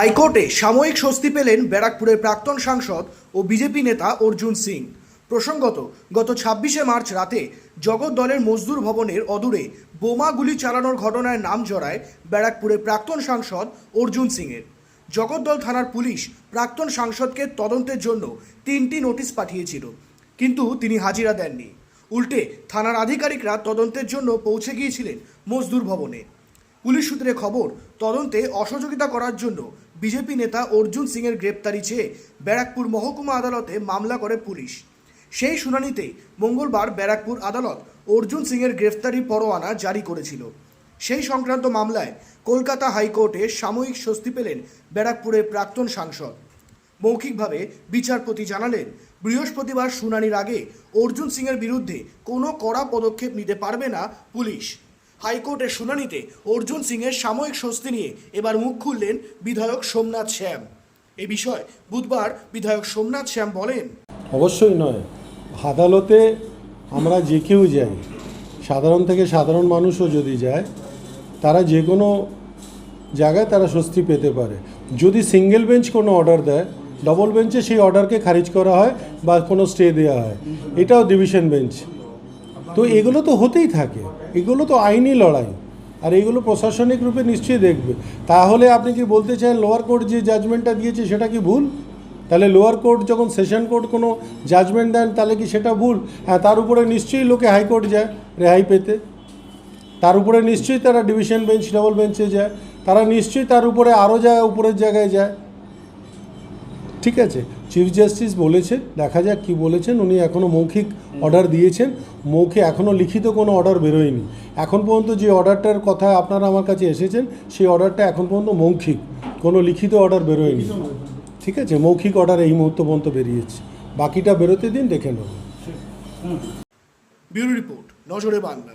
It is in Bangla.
হাইকোর্টে সাময়িক স্বস্তি পেলেন ব্যারাকপুরের প্রাক্তন সাংসদ ও বিজেপি নেতা অর্জুন সিং। প্রসঙ্গত, গত ছাব্বিশে মার্চ রাতে জগৎ দলের মজদুর ভবনের অদূরে বোমা গুলি চালানোর ঘটনায় নাম জড়ায় ব্যারাকপুরের প্রাক্তন সাংসদ অর্জুন সিংয়ের। জগদ্দল থানার পুলিশ প্রাক্তন সাংসদকে তদন্তের জন্য তিনটি নোটিশ পাঠিয়েছিল, কিন্তু তিনি হাজিরা দেননি। উল্টে থানার আধিকারিকরা তদন্তের জন্য পৌঁছে গিয়েছিলেন মজদুর ভবনে। পুলিশ সূত্রে খবর, তদন্তে অসহযোগিতা করার জন্য বিজেপি নেতা অর্জুন সিংয়ের গ্রেপ্তারি চেয়ে ব্যারাকপুর মহকুমা আদালতে মামলা করে পুলিশ। সেই শুনানিতে মঙ্গলবার ব্যারাকপুর আদালত অর্জুন সিংয়ের গ্রেফতারি পরোয়ানা জারি করেছিল। সেই সংক্রান্ত মামলায় কলকাতা হাইকোর্টে সাময়িক স্বস্তি পেলেন ব্যারাকপুরের প্রাক্তন সাংসদ। মৌখিকভাবে বিচারপতি জানালেন, বৃহস্পতিবার শুনানির আগে অর্জুন সিংয়ের বিরুদ্ধে কোনো কড়া পদক্ষেপ নিতে পারবে না পুলিশ। হাইকোর্টের শুনানিতে অর্জুন সিংয়ের সাময়িক স্বস্তি নিয়ে এবার মুখ খুললেন বিধায়ক সোমনাথ শ্যাম। এ বিষয়ে বুধবার বিধায়ক সোমনাথ শ্যাম বলেন, অবশ্যই নয়। আদালতে আমরা যে কেউ যাই, সাধারণ থেকে সাধারণ মানুষও যদি যায়, তারা যে কোনো জায়গায় তারা স্বস্তি পেতে পারে। যদি সিঙ্গেল বেঞ্চ কোনো অর্ডার দেয় ডবল বেঞ্চে সেই অর্ডারকে খারিজ করা হয় বা কোনো স্টে দেওয়া হয়। এটাও ডিভিশন বেঞ্চ তো এগুলো তো হতেই থাকে। এগুলো তো আইনি লড়াই। আর এগুলো প্রশাসনিক রূপে নিশ্চয়ই দেখবে। তাহলে আপনি কি বলতে চান লোয়ার কোর্ট যে জাজমেন্টটা দিয়েছে সেটা কি ভুল? তাহলে লোয়ার কোর্ট যখন সেশন কোর্ট কোনো জাজমেন্ট দেন, তাহলে কি সেটা ভুল? হ্যাঁ তার উপরে নিশ্চয়ই লোকে হাইকোর্ট যায় রেহাই পেতে। তার উপরে নিশ্চয়ই তারা ডিভিশন বেঞ্চ ডবল বেঞ্চে যায়। তারা নিশ্চয়ই তার উপরে আরও যায় উপরের জায়গায় যায়। ঠিক আছে? চিফ জাস্টিস বলেছেন, দেখা যাক কি বলেছেন। উনি এখনও মৌখিক অর্ডার দিয়েছেন। মৌখে এখনও লিখিত কোনো অর্ডার বেরোয়নি। এখন পর্যন্ত যে অর্ডারটার কথা আপনারা আমার কাছে এসেছেন, সেই অর্ডারটা এখন পর্যন্ত মৌখিক। কোনো লিখিত অর্ডার বেরোয়নি। ঠিক আছে? মৌখিক অর্ডার এই মুহূর্ত পর্যন্ত বেরিয়েছে। বাকিটা বেরোতে দিন, দেখে নেব। ব্যুরো রিপোর্ট, নজরে বাংলা।